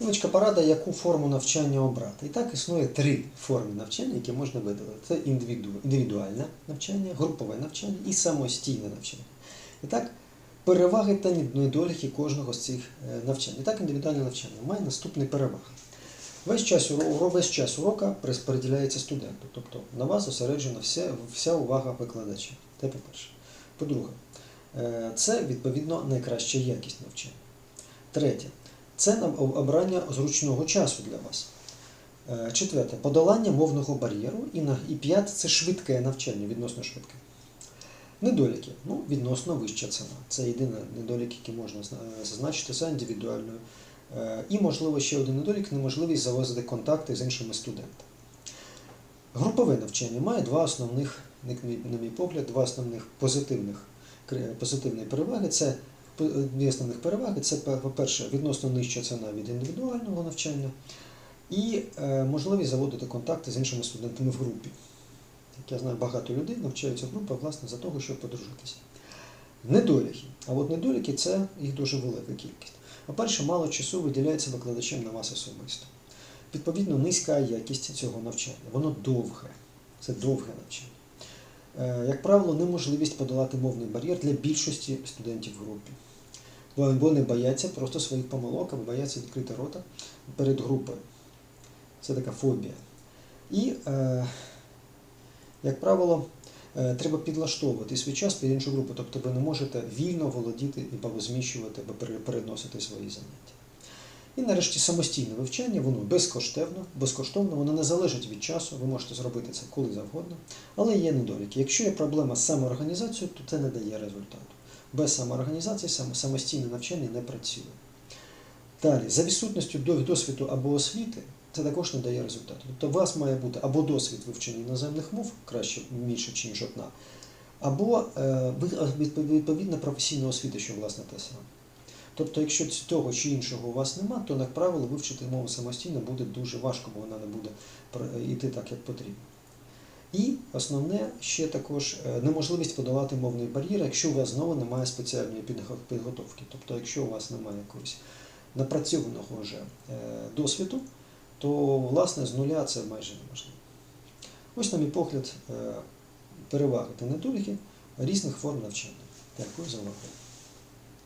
Невеличка порада, яку форму навчання обрати. І так існує три форми навчання, які можна видалити. Це індивіду- індивідуальне навчання, групове навчання і самостійне навчання. І так, переваги та недоліки кожного з цих е, навчань. І так, індивідуальне навчання має наступні переваги. Весь час, уро- весь час урока приділяється студенту, тобто на вас зосереджена вся, вся увага викладача. Це по-перше. По-друге, е, це відповідно найкраща якість навчання. Третє. Це обрання зручного часу для вас. Е, Четверте подолання мовного бар'єру. І, на, і п'яте це швидке навчання, відносно швидке. Недоліки. Ну, відносно вища ціна. Це єдиний недолік, який можна зазначити за індивідуальною. Е, І, можливо, ще один недолік неможливість завозити контакти з іншими студентами. Групове навчання має два основних, на мій погляд, два основних позитивних, позитивні переваги. Це дві основних переваги. Це, по-перше, відносно нижча ціна від індивідуального навчання і е, можливість заводити контакти з іншими студентами в групі. Як я знаю, багато людей навчаються в групах, власне, за того, щоб подружитися. Недоліки. А от недоліки це їх дуже велика кількість. По-перше, мало часу виділяється викладачем на вас особисто. Відповідно, низька якість цього навчання. Воно довге. Це довге навчання. Е, Як правило, неможливість подолати мовний бар'єр для більшості студентів в групі. Бо вони бояться просто своїх помилок або бояться відкрити рота перед групою. Це така фобія. І, е, як правило, е, треба підлаштовувати свій час під іншу групу, тобто ви не можете вільно володіти або зміщувати, або переносити свої заняття. І нарешті самостійне вивчання, воно безкоштовно, безкоштовно, воно не залежить від часу, ви можете зробити це коли завгодно, але є недоліки. Якщо є проблема з самоорганізацією, то це не дає результату. Без самоорганізації самостійне навчання не працює. Далі, за відсутністю досвіду або освіти, це також не дає результату. Тобто у вас має бути або досвід вивчення іноземних мов, краще більше, ніж одна, або е, відповідна професійна освіта, що власне те саме. Тобто, якщо ць- того чи іншого у вас нема, то, як правило, вивчити мову самостійно буде дуже важко, бо вона не буде йти так, як потрібно. І основне ще також е, неможливість подолати мовний бар'єр, якщо у вас знову немає спеціальної підготовки. Тобто, якщо у вас немає якогось напрацьованого вже е, досвіду, то власне з нуля це майже неможливо. Ось, на мій погляд, е, переваги та недоліки різних форм навчання. Дякую за увагу.